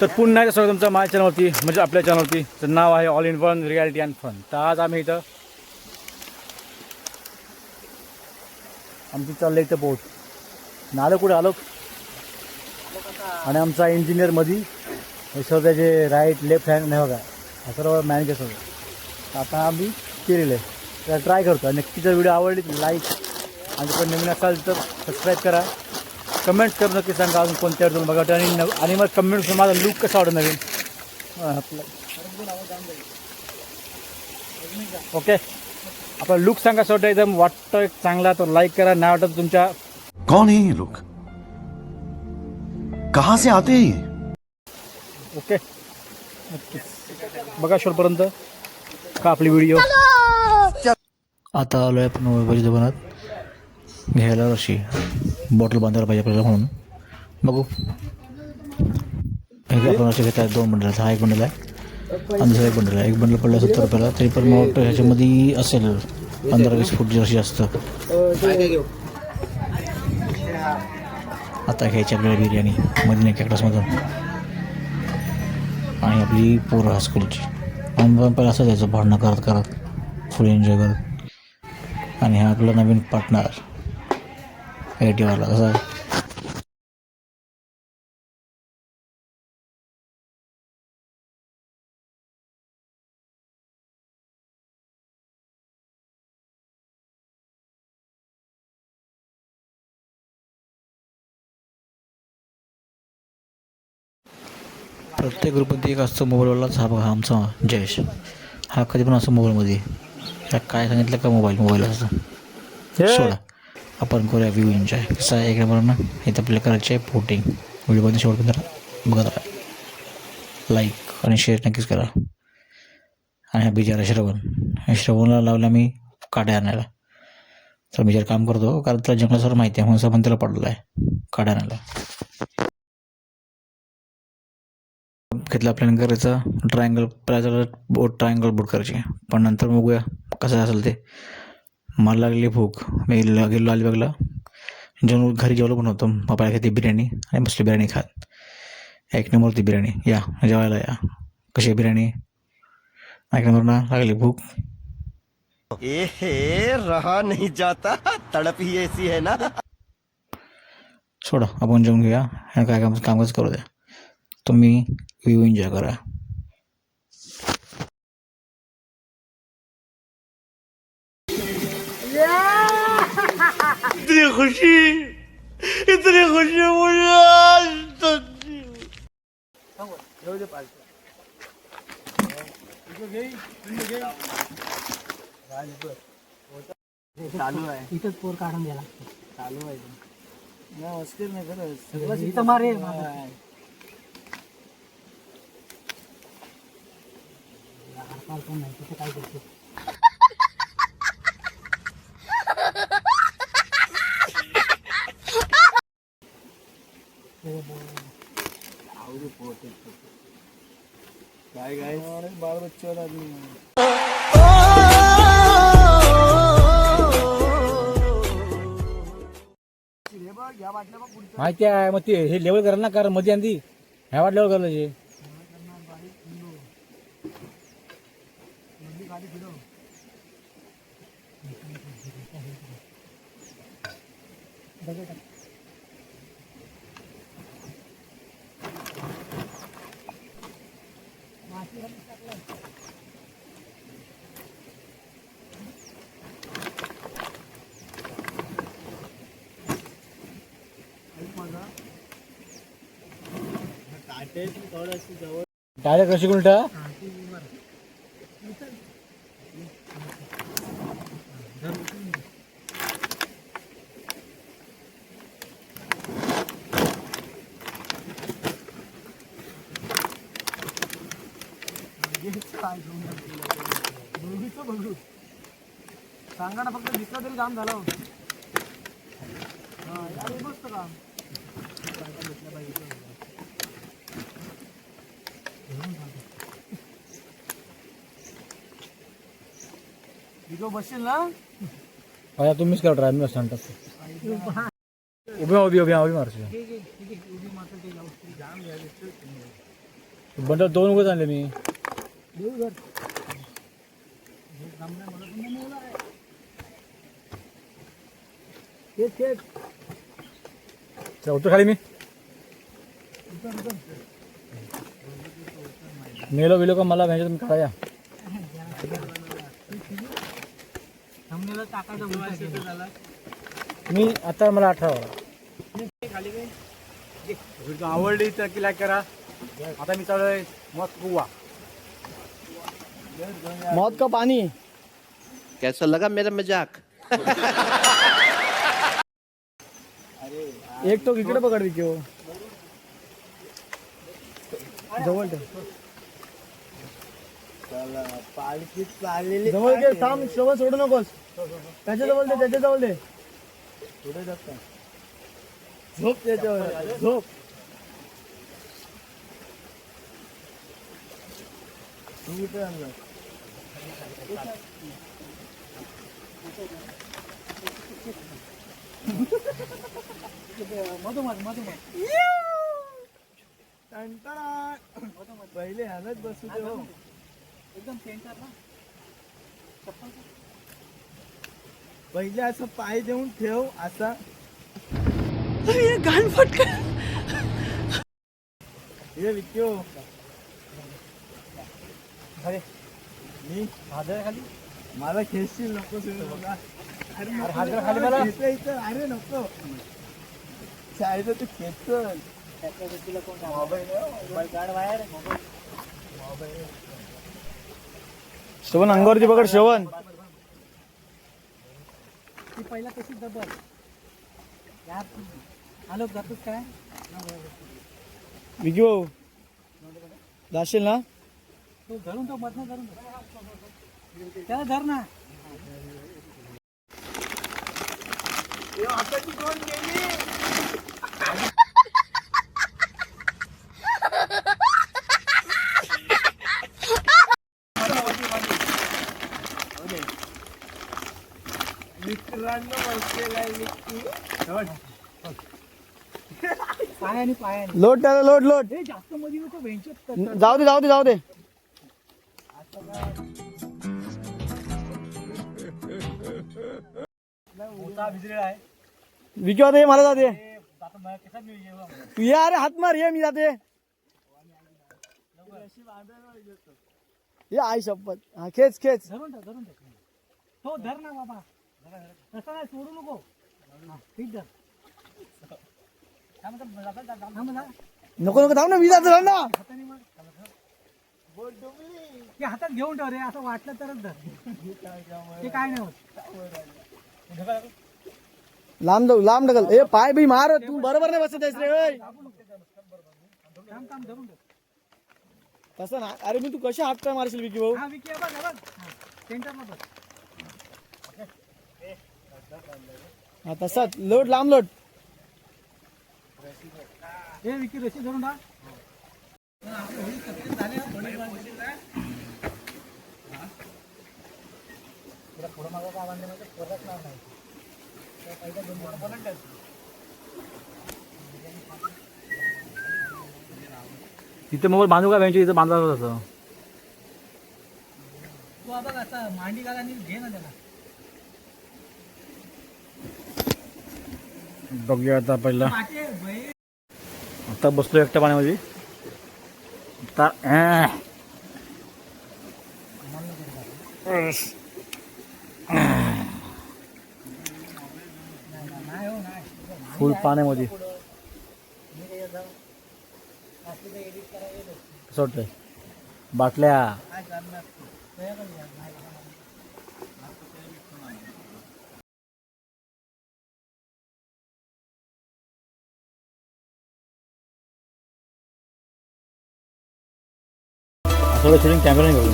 तर पुन्हा एकदा स्वागत तुमचं माझ्या चॅनलवरती म्हणजे आपल्या चॅनलवरती तर नाव आहे all in one reality and fun तर आज आम्ही इथं आमची चाललं इथं बोट नालं कुठे आलो? आणि आमचा इंजिनियर मधी. हे सर्व त्याचे राईट लेफ्ट हँड नाही बघा. हा सर्व मॅनेजर सर्व आता आम्ही केलेलं आहे. तर ट्राय करतो. आणि नक्की जर व्हिडिओ आवडली तर लाईक आणि पण नवीन असाल तर सबस्क्राईब करा. कमेंट करून नक्की सांगा अजून कोणत्या तुम्ही बघा. आणि नव आणि मग कमेंट माझा लुक कसा वाटत नवीन? आपलं. ओके आपला लुक सांगा वाटतं एकदम वाटतं एक चांगला तर लाईक करा नाही वाटत तुमच्या कौन है ये लोग कहां से आते हैं ये? ओके बघा शेवटपर्यंत का आपली व्हिडिओ आता आलो आहे आपण मोबाईलच्या दुकानात घ्यायला अशी बॉटल बांधायला पाहिजे आपल्याला म्हणून. बघू. हे आपण असे घेतात दोन बंडल हा एक बंडल आहे. आणि दुसरा एक बंडल आहे. एक बंडल पडलं सत्तर रुपयाला तरी पण मला वाटतं ह्याच्यामध्ये असेल पंधरा वीस फूट जशी जास्त. आता घ्यायची आपल्याला बिर्याणी मधीने. कॅक्टसमधून आणि आपली पोरं हायस्कूलची आम्ही पण पहिला असं द्यायचं भांडणं करत करत फुल एन्जॉय करत. आणि हा आपला नवीन पार्टनर आय टीवाला कसा आहे प्रत्येक ग्रुपमध्ये एक असतो मोबाईलवालाच हा बघा आमचा जयेश. हा कधी पण असतो मोबाईलमध्ये. काय सांगितलं का मोबाईल? मोबाईल असतो सोडा. आपण करूया व्ह्यू एन्जॉय कसं आहे? एक नंबर ना? इथं आपल्याला करायचे आहे बोटिंग व्हिडिओमध्ये शेवटपर्यंत बघत राहा. लाईक आणि शेअर नक्कीच करा. आणि हा बीजार श्रवण. श्रवणला लावला मी काड्या आणायला. तर बिचार काम करतो. कारण त्याला जंगलासवर माहिती आहे. म्हणून पण त्याला पडलं आहे. काड्या आणायला. घेतला प्लॅन करायचा ट्रायंगल प्रायझाला बोट ट्रायंगल बोट करायची. पण नंतर बघूया कसं असेल ते. मला लागली भूक. मी गेलो अलिबागला. जेवण घरी जेवलो पण होतो पप्पाला घेते बिर्याणी आणि बसली बिर्याणी खात. एक नंबर होती बिर्याणी. या जेवायला या. कशी आहे बिर्याणी? एक नंबर ना लागली भूक. रहा नहीं जाता. तड़प ही ऐसी है ना. सोडा आपण जेवून घेऊया. काय काम कामकाज करू द्या. तुम्ही व्ह्यू एन्जॉय करा. खुशी. इतनी खुशी मुझे आज तक नहीं इथंच पोर काढून द्यायला चालू आहे. नाही खरं. इथं मारे पण नाही तिथे काय करतो? काय काय बाळ बच्चेवर आदमी माहिती आहे मग ते हे लेवल करा ना कारण मध्ये आधी। ह्या वाट लेवल करायला जे? डायरेक्ट कशी उलटा? सांगा ना फक्त दिसलं तरी काम झालं हा मस्त काम. बसशील ना? आता तुम्हीच करा मी सांगतो. उभी उभी उभी उभी मारशी ठीक आहे ठीक आहे उभी मात्र ते जाऊ. जाम बंडल दोन उगत आणले मी. चौथं खाली मी. मेलो बिलो का मला भ्यायचं तुम्ही काढा या मी आता मला आवडली तर की लाईक करा आता मी चालू मस्त गोवा मौत का पानी। कैसा लगा मेरा मज़ाक? एक तो इकडे पकड विक्यो जवळ ठेव. जवळ घे थांब सोडू नकोस. त्याच्याजवळ दे त्याच्याजवळ दे झोप त्याच्यावर झोप. तू इथे आणलं मधोमध मधोमध. पहिले हालत बसू दे हो. एकदम सेंटरला पहिले असं पाय देऊन ठेव असा. ये विक्यो अरे मी? हादर खाली? मला खेचशील नको बघा. अरे हादर खाली मला? इथं अरे नको. शाळेत तू खेचल. श्रवण अंगावरती पकड श्रवण ती पहिला कशी डबल यार आलो जातोच काय? विकी भाऊ जाशील ना? तो धरून तो मधनं धरून धर. त्याला धर ना. पायाने पायाने लोट त्याला लोट लोट जाऊ दे जाऊ दे जाऊ दे. विकी जाते. तू ये मार, ये मी जाते. ये आई शपथ. खेच खेच. धरून धर ना बाबा. सोडू नको. नको नको थांब ना मी जातो ना. ते हातात घेऊन ठेव रे असं वाटलं तरच धर. ते काय नाही होत. लांब जाऊ लांब ढकल. ए पाय बी मार तू बरोबर नाही बसत आहेस रे तसं ना अरे मी तू कशी हात काय मारशील विकी भाऊ? हा विकी सेंटरला हा तसाच लोट लांब लोट हे विकी रशी धरून टाक तिथे मोबाईल बांधू का बँची इथं बांधला तसं. तू बघ आता मांडी घाला आणि घे ना त्याला. बघूया आता पहिला. आता बसलो एकट्या पाण्यामध्ये. आता फुल पाण्यामध्ये. कसं बाटल्या. আসলে শুটিং ক্যামেরা নিয়ে